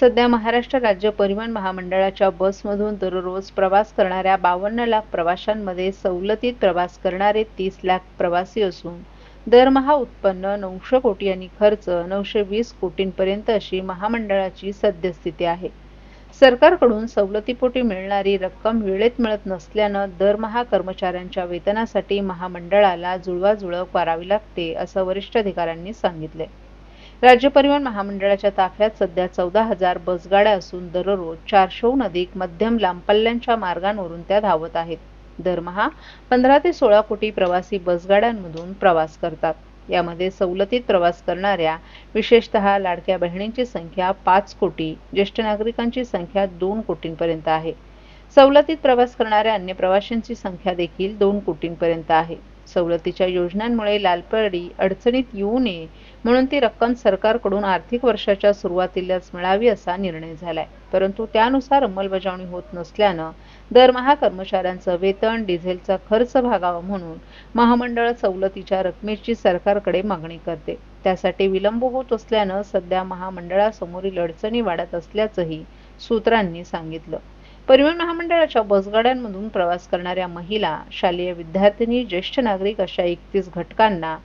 सध्या महाराष्ट्र राज्य परिवहन महामंडळाच्या बसमधून दररोज प्रवास करणाऱ्या बावन्न लाख प्रवाशांमध्ये सवलतीत प्रवास करणारे तीस लाख प्रवासी असून दरमहा उत्पन्न नऊशे कोटी आणि खर्च नऊशे वीस कोटींपर्यंत अशी महामंडळाची सद्यस्थिती आहे. सरकारकडून सवलतीपोटी मिळणारी रक्कम वेळेत मिळत नसल्यानं दरमहा कर्मचाऱ्यांच्या वेतनासाठी महामंडळाला जुळवाजुळव करावी लागते असं वरिष्ठ अधिकाऱ्यांनी सांगितले. राज्य परिवहन महामंडळाच्या ताफ्यात सध्या चौदा हजार बसगाड्या असून दररोज चारशेहून अधिक मध्यम लांब पल्ल्यांच्या मार्गांवरून त्या धावत आहेत. दरमहा पंधरा ते सोळा कोटी प्रवासी बसगाड्यांमधून प्रवास करतात. यामध्ये सवलतीत प्रवास करणाऱ्या विशेषतः लाडक्या बहिणींची संख्या पाच कोटी ज्येष्ठ नागरिकांची संख्या दोन कोटींपर्यंत आहे. सवलतीत प्रवास करणाऱ्या अन्य प्रवाशांची संख्या देखील दोन कोटींपर्यंत आहे. सवलतीच्या योजनांमुळे लालपडी अडचणीत येऊ नये म्हणून ती रक्कम सरकारकडून आर्थिक वर्षाच्या सुरुवातीलाच मिळावी असा निर्णय झालाय. परंतु त्यानुसार अंमलबजावणी होत नसल्यानं दरमहा कर्मचाऱ्यांचं वेतन डिझेलचा खर्च भागावा म्हणून महामंडळ सवलतीच्या रकमेची सरकारकडे मागणी करते. त्यासाठी विलंब होत असल्यानं सध्या महामंडळासमोरील अडचणी वाढत असल्याचंही सूत्रांनी सांगितलं. परिवहन महामंडळाच्या बसगाड्यांमधून प्रवास करणाऱ्या महिला शालेय विद्यार्थिनी ज्येष्ठ नागरिक अशा एकतीस घटकांना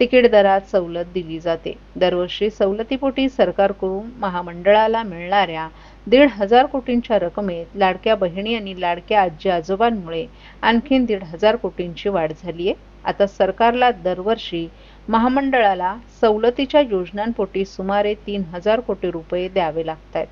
तिकीट दरात सवलत दिली जाते. दरवर्षी सवलतीपोटी सरकारकडून महामंडळाला मिळणाऱ्या दीड हजार कोटींच्या रकमेत लाडक्या बहिणी आणि लाडक्या आजी आजोबांमुळे आणखीन दीड हजार कोटींची वाढ झाली आहे. आता सरकारला दरवर्षी महामंडळाला सवलतीच्या योजनांपोटी सुमारे तीन हजार कोटी रुपये द्यावे लागत आहेत